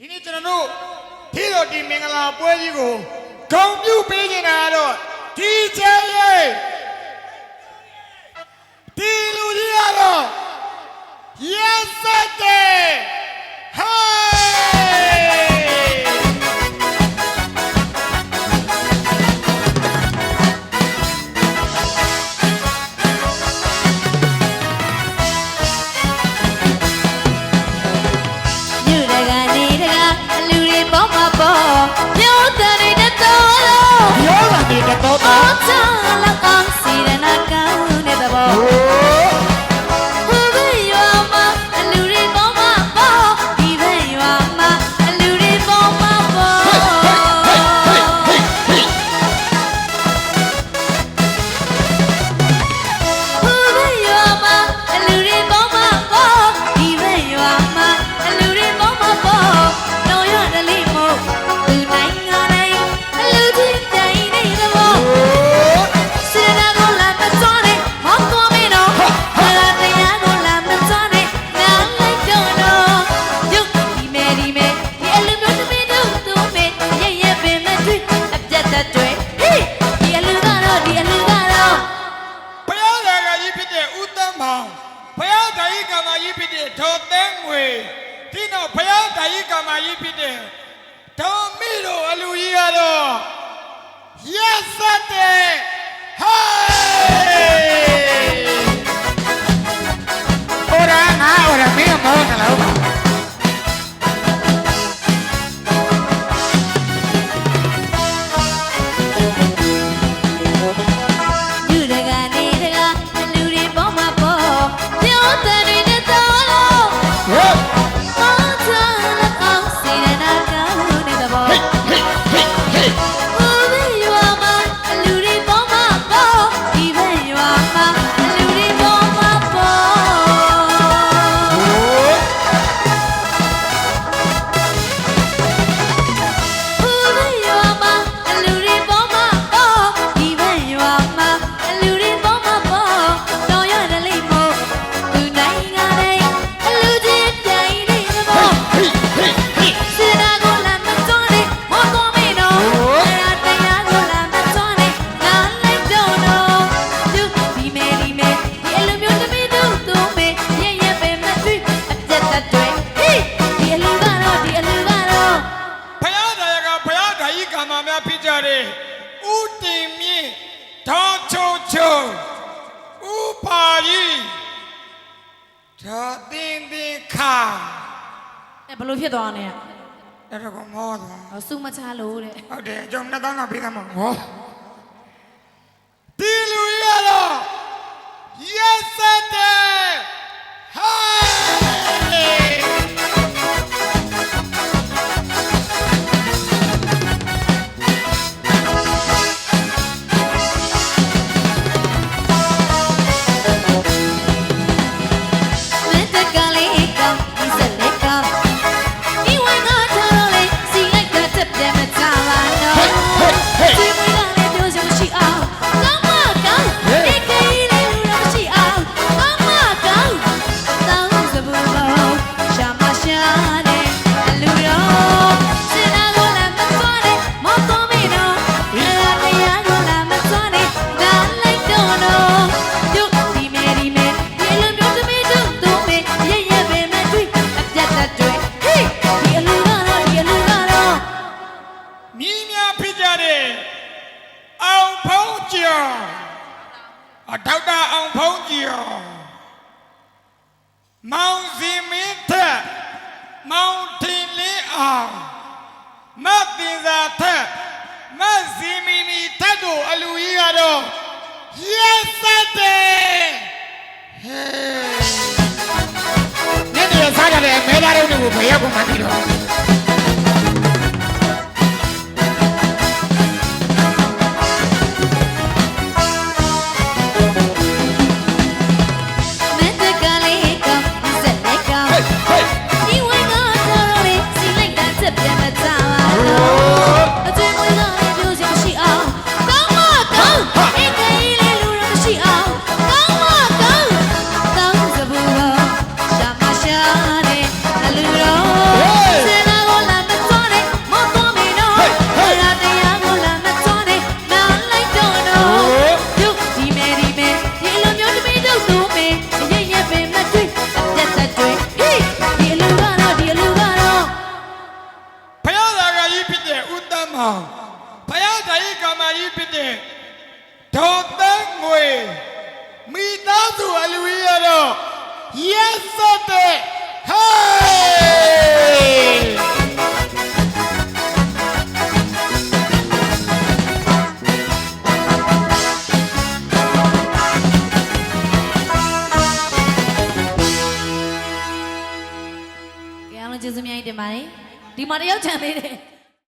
ဒီနေ့ကျွန်တော်တို့ထီတော်ဒီမင်္ဂလာပွဲကြီးကိုဂုဏ်ပြုပေးနေတာကတော့ DJ ရဲ့ဒီလူကြီးကတော့ရဲစက်တယ် ဒေါ်သိန်းငွေဒီတော့ဘုရားတာကြီးကမာကြီးဖြစ်တယ်ဒေါ်မိတို့အလူကြီးကတော့ရက်ဆက်တယ်ဟာ အဲဘလို့ဖြစ်သွားနေလဲတော်တော်ကမောသွားဟောစူမချလို့တဲ့ဟုတ်တယ်ကျွန်တော်2000လောက်ပေးသမှာဟော အဒေါက်တာအောင်ဖုံးကြီးရောမောင်စီမင်းထက်မောင်ထင်လင်းအောင်မတ်တင်စာထက်မတ်စီမီမီထက်တို့အလူကြီးကတော့ရက်စက်တယ်ဟဲ့ညနေစားကြတဲ့အမေသားတို့ကိုဘယ်ရောက်မှမသိတော့ အောင်ဖယားတိုင်းကမာကြီးဖြစ်တဲ့ဒေါ်သန်းငွေမိသားစုအလူရတော့ yes တဲ့ hey ကျေးဇူးများကြီးတင်ပါတယ်ဒီမှာတယောက်ချန်သေးတယ်